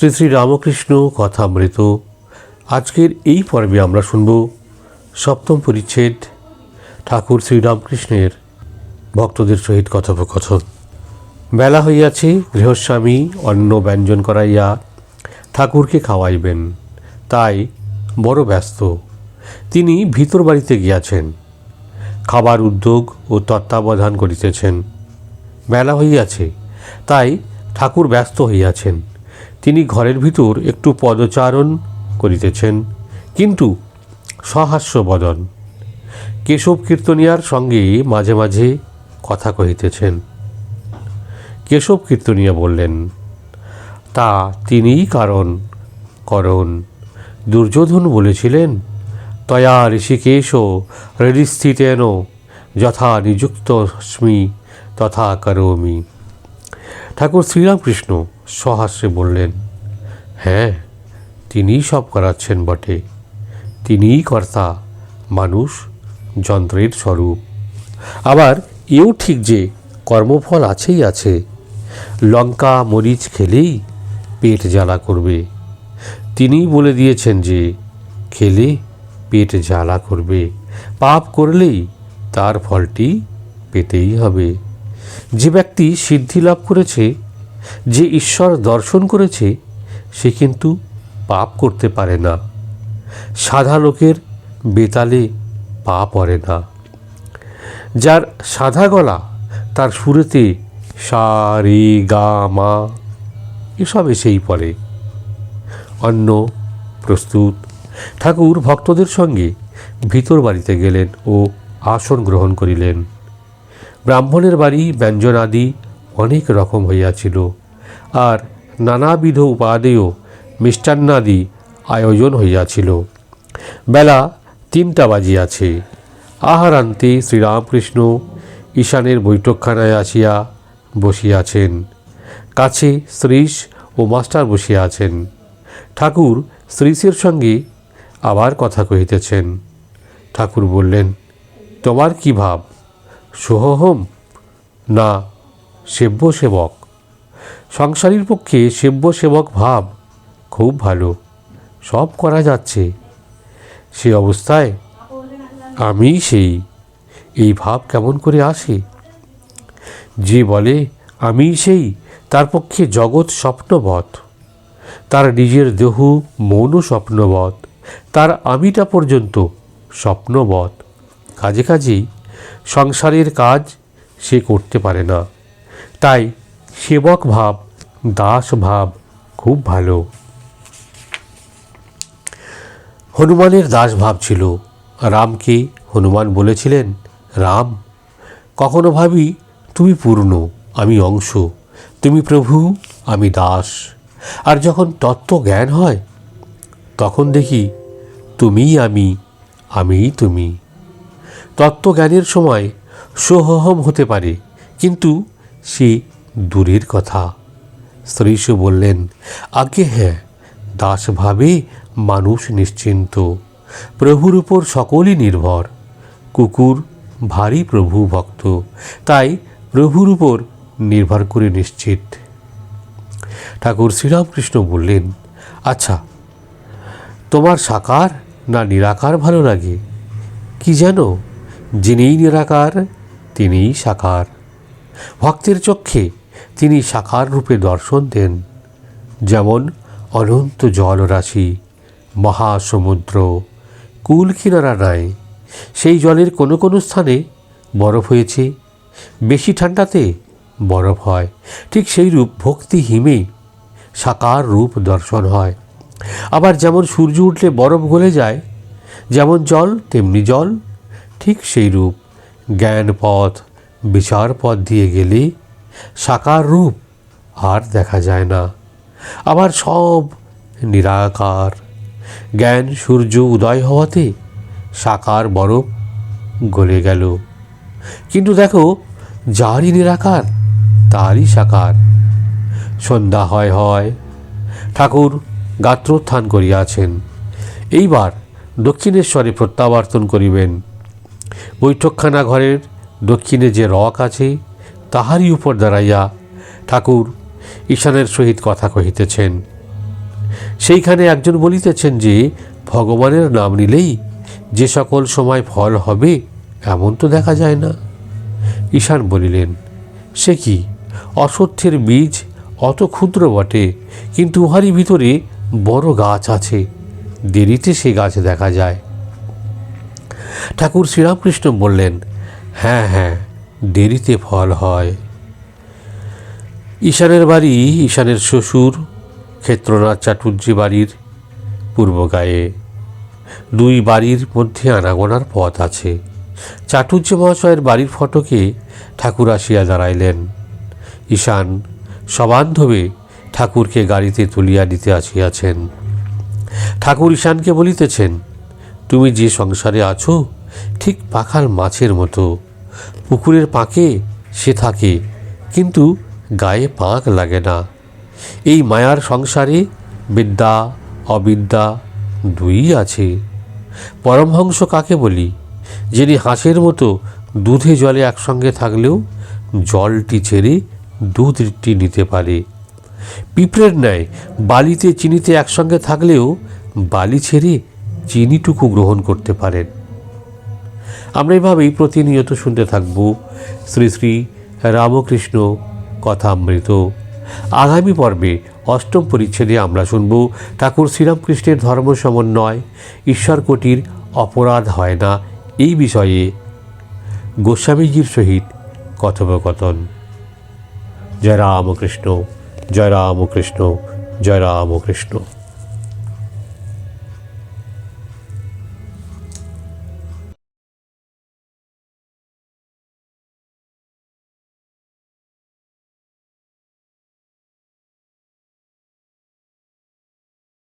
শ্রী শ্রী রামকৃষ্ণ কথামৃত। আজকের এই পর্বে আমরা শুনব সপ্তম পরিচ্ছেদ, ঠাকুর শ্রীরামকৃষ্ণের ভক্তদের সহিত কথোপকথন। বেলা হইয়াছে, গৃহস্বামী অন্ন ব্যঞ্জন করাইয়া ঠাকুরকে খাওয়াইবেন। তাই বড় ব্যস্ত। তিনি ভিতর বাড়িতে গিয়াছেন। খাবার উদ্যোগ ও তত্ত্বাবধান করিতেছেন। বেলা হইয়াছে, তাই ঠাকুর ব্যস্ত হইয়াছেন। তিনি ঘরের ভিতর একটু পদচারণ করিতেছেন, কিন্তু সহাস্য বদন। কেশব কীর্তনিয়ার সঙ্গে মাঝে মাঝে কথা কহিতেছেন। কেশব কীর্তনিয়া বললেন, তা তিনিই কারণ, করণ। দুর্যোধন বলেছিলেন, তয়া ঋষিকেশ হৃদিস্থিতেন যথা নিযুক্তস্মি তথা করোমি। ঠাকুর শ্রীরামকৃষ্ণ সহাস্যে বললেন হ্যাঁ তিনিই সব করাচ্ছেন বটে। তিনিই কর্তা, মানুষ, যন্ত্রের স্বরূপ। আবার এও ঠিক যে কর্মফল আছেই আছে। লঙ্কা, মরিচ খেলেই পেট জ্বালা করবে। তিনিই বলে দিয়েছেন যে, খেলে পেট জ্বালা করবে। পাপ করলেই তার ফলটি পেতেই হবে। যে ব্যক্তি সিদ্ধি লাভ করেছে যে ঈশ্বর দর্শন করেছে, সে কিন্তু পাপ করতে পারে না। সাধা লোকের বেতালে পা পড়ে না। যার সাধা গলা, তার সুরেতে সা, রে, গা, মা, এসব এসেই পড়ে। অন্ন প্রস্তুত। ঠাকুর ভক্তদের সঙ্গে ভিতর বাড়িতে গেলেন ও আসন গ্রহণ করিলেন। ব্রাহ্মণের বাড়ি ব্যঞ্জনাদি অনেক রকম হইয়াছিল। আর নানাবিধ উপাদেয় মিষ্টান্নাদি আয়োজন হইয়াছিল। বেলা তিনটা বাজিয়াছে। আহারান্তে শ্রীরামকৃষ্ণ ঈশানের বৈঠকখানায় আসিয়া বসিয়াছেন। কাছে শ্রীশ ও মাস্টার বসিয়া আছেন ঠাকুর শ্রীশের সঙ্গে আবার কথা কহিতেছেন। ঠাকুর বললেন, তোমার কি ভাব? সোহম না সেব্য সেবক সংসারীর পক্ষে সেব্য সেবক ভাব খুব ভালো। সব করা যাচ্ছে। সে অবস্থায় আমি সেই। এই ভাব কেমন করে আসে? যে বলে আমি সেই, তার পক্ষে জগৎ স্বপ্নবধ তার নিজের দেহ মৌন স্বপ্নবধ তার আমিটা পর্যন্ত স্বপ্নবধ কাজে কাজেই সংসারের কাজ সে করতে পারে না। তাই সেবক ভাব, দাস ভাব খুব ভালো। হনুমানের দাস ভাব ছিল। রামকে হনুমান বলেছিলেন? রাম, কখনো ভাবি তুমি পূর্ণ, আমি অংশ, তুমি প্রভু, আমি দাস। আর যখন তত্ত্ব জ্ঞান হয়, তখন দেখি তুমিই আমি, আমিই তুমি। তত্ত্বজ্ঞানের সময় সোহহম হতে পারে, কিন্তু সে দূরের কথা। শ্রীশ বললেন আগে হ্যাঁ দাসভাবে মানুষ নিশ্চিন্ত। প্রভুর উপর সকলই নির্ভর। কুকুর ভারী প্রভু ভক্ত, তাই প্রভুর উপর নির্ভর করে নিশ্চিত। ঠাকুর শ্রীরামকৃষ্ণ বললেন আচ্ছা তোমার সাকার না নিরাকার ভালো লাগে? কি যেন যিনিই নিরাকার, তিনিই সাকার। ভক্তের চক্ষে তিনি সাকার রূপে দর্শন দেন, যেমন অনন্ত জলরাশি, মহাসমুদ্র কুল কিনারা নাই সেই জলের কোনো কোনো স্থানে বরফ হয়েছে, বেশি ঠান্ডাতে বরফ হয়। ঠিক সেই রূপ ভক্তি হিমে সাকার রূপ দর্শন হয়। আবার যেমন সূর্য উঠলে বরফ গলে যায়, যেমন জল, তেমনি জল, ঠিক সেই রূপ। জ্ঞান পথ বিচার পথ দিয়ে গেলে, সাকার রূপ আর দেখা যায় না। আবার সব নিরাকার। জ্ঞান সূর্য উদয় হওয়াতে সাকার বরফ গলে গেল। কিন্তু দেখো, যারই নিরাকার, তারই সাকার। সন্ধ্যা হয় হয়, ঠাকুর গাত্রোত্থান করিয়াছেন। এইবার দক্ষিণেশ্বরে প্রত্যাবর্তন করিবেন। বৈঠকখানা ঘরের দক্ষিণে যে রক আছে, তাহারই উপর দাঁড়াইয়া ঠাকুর ঈশানের সহিত কথা কহিতেছেন। সেইখানে একজন বলিতেছেন যে, ভগবানের নাম নিলেই যে সকল সময় ফল হবে, এমন তো দেখা যায় না। ঈশান বলিলেন, সে কি? অসত্যের বীজ অত ক্ষুদ্র বটে, কিন্তু উহারই ভিতরে বড় গাছ আছে, দেরিতে সে গাছ দেখা যায়। ঠাকুর শ্রীরামকৃষ্ণ বললেন হ্যাঁ হ্যাঁ দেরিতে ফল হয়। ঈশানের বাড়ি ঈশানের শ্বশুর, ক্ষেত্রনাথ চাটুর্যী বাড়ির পূর্ব গায়ে। দুই বাড়ির মধ্যে আনাগোনার পথ আছে। চাটুর্য মহাশয়ের বাড়ির ফটকে ঠাকুর আসিয়া দাঁড়াইলেন। ঈশান সবান্ধবে ঠাকুরকে গাড়িতে তুলিয়া দিতে আসিয়াছেন। ঠাকুর ঈশানকে বলিতেছেন, তুমি যে সংসারে আছো, ঠিক পাখাল মাছের মতো। পুকুরের পাঁকে সে থাকে, কিন্তু গায়ে পাঁক লাগে না। এই মায়ার সংসারে বিদ্যা, অবিদ্যা দুই আছে। পরমহংস কাকে বলি? যিনি হাঁসের মতো দুধে জলে একসঙ্গে থাকলেও জলটি ছেড়ে দুধটি নিতে পারে। পিঁপড়ের ন্যায় বালিতে চিনিতে একসঙ্গে থাকলেও বালি ছেড়ে চিনিটুকু গ্রহণ করতে পারেন। আমরা এভাবেই প্রতিনিয়ত শুনতে থাকব শ্রী শ্রী রামকৃষ্ণ কথামৃত। আগামী পর্বে অষ্টম পরিচ্ছেদে আমরা শুনব ঠাকুর শ্রীরামকৃষ্ণের ধর্ম সমন্বয়। ঈশ্বর কোটির অপরাধ হয় না এই বিষয়ে গোস্বামীজির সহিত কথোপকথন। জয় রামকৃষ্ণ জয় রামকৃষ্ণ জয় রামকৃষ্ণ।